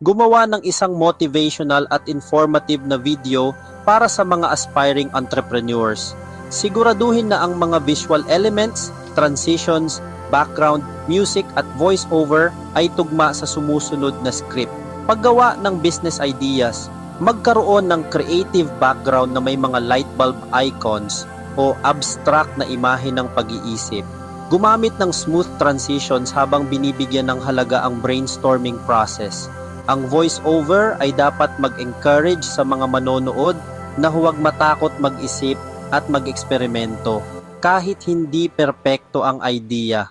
gumawa ng isang motivational at informative na video para sa mga aspiring entrepreneurs. Siguraduhin na ang mga visual elements, transitions, background, music at voiceover ay tugma sa sumusunod na script. Paggawa ng business ideas, magkaroon ng creative background na may mga light bulb icons o abstract na imahe ng pag-iisip. Gumamit ng smooth transitions habang binibigyan ng halaga ang brainstorming process. Ang voiceover ay dapat mag-encourage sa mga manonood na huwag matakot mag-isip at mag-eksperimento kahit hindi perpekto ang idea.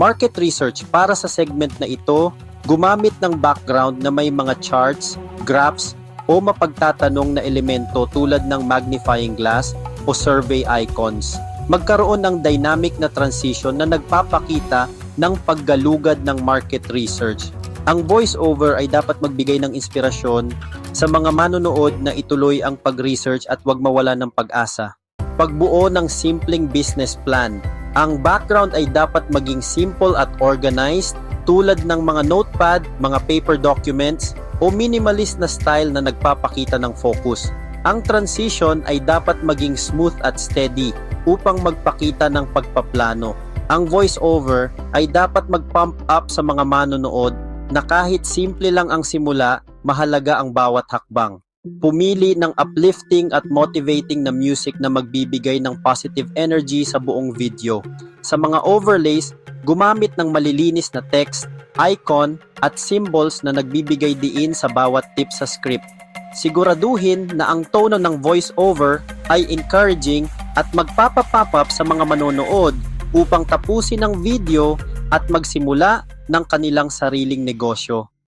Market research para sa segment na ito, gumamit ng background na may mga charts, graphs, o mapagtatanong na elemento tulad ng magnifying glass o survey icons. Magkaroon ng dynamic na transition na nagpapakita ng paggalugad ng market research. Ang voiceover ay dapat magbigay ng inspirasyon sa mga manonood na ituloy ang pag-research at huwag mawala ng pag-asa. Pagbuo ng simpleng business plan. Ang background ay dapat maging simple at organized tulad ng mga notepad, mga paper documents, o minimalist na style na nagpapakita ng focus. Ang transition ay dapat maging smooth at steady upang magpakita ng pagpaplano. Ang voiceover ay dapat mag-pump up sa mga manonood na kahit simple lang ang simula, mahalaga ang bawat hakbang. Pumili ng uplifting at motivating na music na magbibigay ng positive energy sa buong video. Sa mga overlays, gumamit ng malilinis na text, icon, at symbols na nagbibigay diin sa bawat tip sa script. Siguraduhin na ang tono ng voice-over ay encouraging at magpapapop up sa mga manonood upang tapusin ang video at magsimula ng kanilang sariling negosyo.